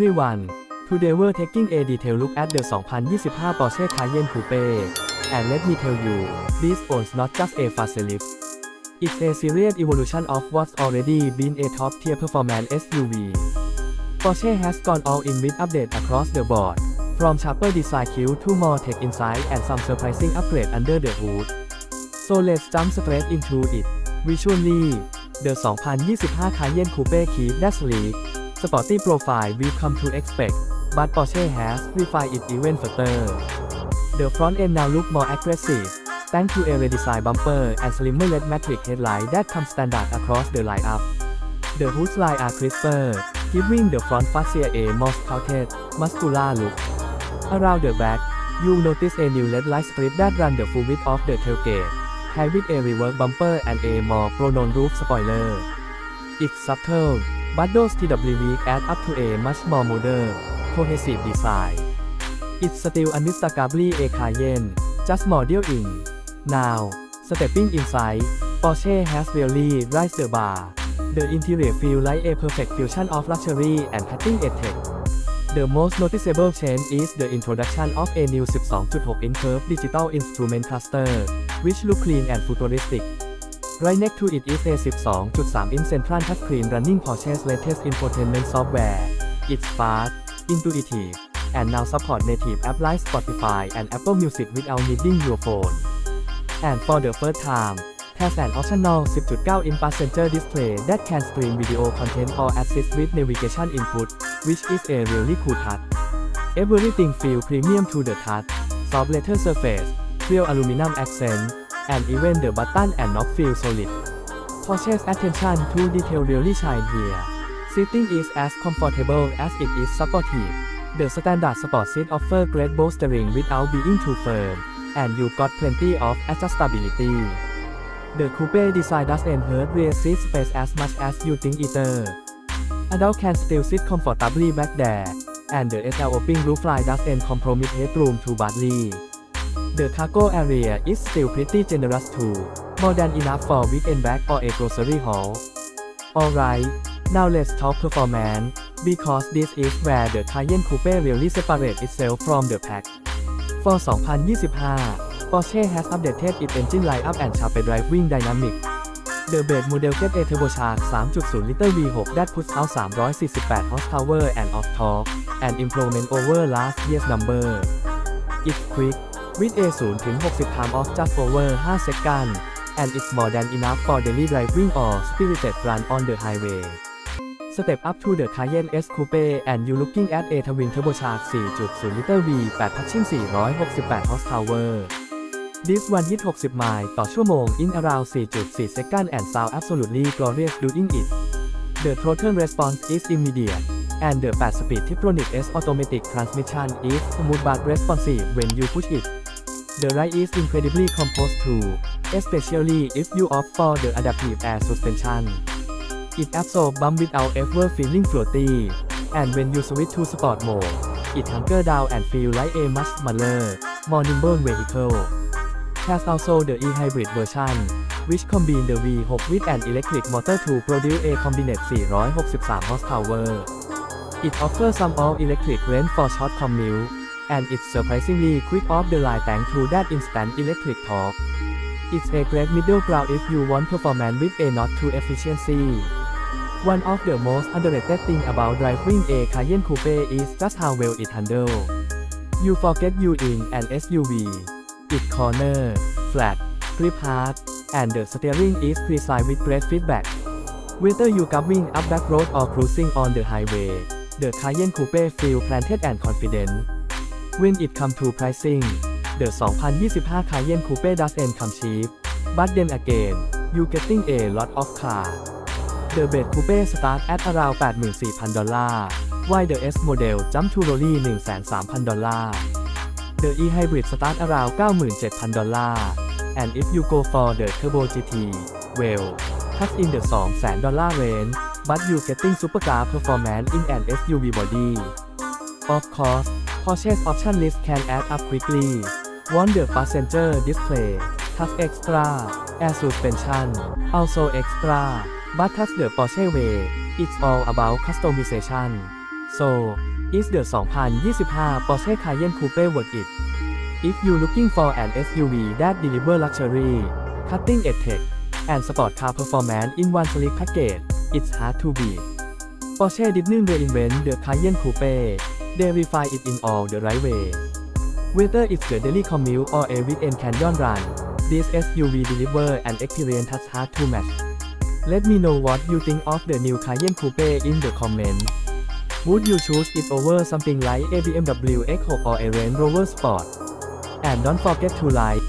everyone. Today we're taking a detailed look at the 2025 Porsche Cayenne Coupe. And let me tell you, this owns not just a facelift. It's a serious evolution of what's already been a top-tier performance SUV. Porsche has gone all in with updates across the board, from sharper design cue to more tech insight and some surprising upgrades under the hood. So let's jump straight into it. Visually, the 2025 Cayenne Coupe keep that sleek, sporty profile we've come to expect, but Porsche has refined it even further. The front end now look more aggressive, thanks to a redesigned bumper and slimmer LED matrix headlight that come standard across the lineup. The hood lines are crisper, giving the front fascia a more sculpted, muscular look. Around the back, you'll notice a new LED light strip that runs the full width of the tailgate, paired with a reverse bumper and a more prominent roof spoiler. It's subtle, those TWV add up to a much more modern, cohesive design. It's still unmistakably a Cayenne, just model in. Now, stepping inside, Porsche has really raised the bar. The interior feels like a perfect fusion of luxury and cutting-edge tech. The most noticeable change is the introduction of a new 12.6-inch curved digital instrument cluster, which look clean and futuristic. Right next to it is a 12.3-inch central touchscreen running Porsche's latest infotainment software. It's fast, intuitive, and now support native app like Spotify and Apple Music without needing your phone. And for the first time, has an optional 10.9-inch passenger display that can stream video content or assist with navigation input, which is a really cool touch. Everything feels premium to the touch, soft leather surface, real aluminum accent, and even the button and knob feel solid. Porsche's attention to detail really shine here. Sitting is as comfortable as it is supportive. The standard sport seat offer great bolstering without being too firm, and you've got plenty of adjustability. The coupe design doesn't hurt rear seat space as much as you think either. Adult can still sit comfortably back there, and the SL opening roof line doesn't compromise headroom too badly. The cargo area is still pretty generous too, more than enough for weekend bag or a grocery haul. Alright, now let's talk performance, because this is where the Cayenne Coupe really separates itself from the pack. For 2025, Porsche has updated its engine lineup and sharpened driving dynamic. The base model gets a turbocharged 3.0 liter V6 that puts out 348 horsepower and of torque, an improvement over last year's number. It's quick, with a 0 ถึง 60 time of just over 5 seconds, and it's more than enough for daily driving or spirited run on the highway. Step up to the Cayenne S Coupe and you looking at a twin turbocharged 4.0 liter V8 touching 468 horsepower. This one hit 60ไมล์ต่อชั่วโมง in around 4.4 seconds and sound absolutely glorious doing it. The throttle response is immediate, and the 8-speed Tiptronic S automatic transmission is smooth but responsive when you push it. The ride is incredibly composed too, especially if you opt for the adaptive air suspension. It absorbs bump without ever feeling floaty, and when you switch to sport mode, it hunker down and feel like a much smaller, more nimble vehicle. Has also the e-hybrid version, which combine the V6 with an electric motor to produce a combined 463 horsepower. It offers some all-electric range for short commute, and it's surprisingly quick off the line thanks to that instant electric torque. It's a great middle ground if you want performance with a not too efficiency. One of the most underrated thing about driving a Cayenne Coupe is just how well it handles. You forget you in an SUV. It corner, flat, grip hard, and the steering is precise with great feedback. Whether you coming up back road or cruising on the highway, the Cayenne Coupe feel planted and confident. When it comes to pricing, the 2025 Cayenne Coupe doesn't come cheap, but then again, you getting a lot of car. The base coupe start at around 84,000ดอลลาร์ while the S model jump to only 130,000ดอลลาร์ The e-hybrid start around 97,000ดอลลาร์ and if you go for the Turbo GT, well, that's in the 200,000ดอลลาร์ range, but you getting supercar performance in an SUV body. Of course, Porsche's option list can add up quickly. Want the passenger display, touch extra, air suspension, also extra, but that's the Porsche way, it's all about customization. So, is the 2025 Porsche Cayenne Coupe worth it If you looking for an SUV that deliver luxury cutting edge tech and sport car performance in one sleek package it's hard to beat Porsche didn't reinvent the Cayenne Coupe refine it in all the right way Whether it's the daily commute or a weekend canyon run, this SUV deliver an experience that's hard to match. Let me know what you think of the new Cayenne Coupe in the comment. Would you choose it over something like a BMW X6 or a Range Rover Sport? And don't forget to like,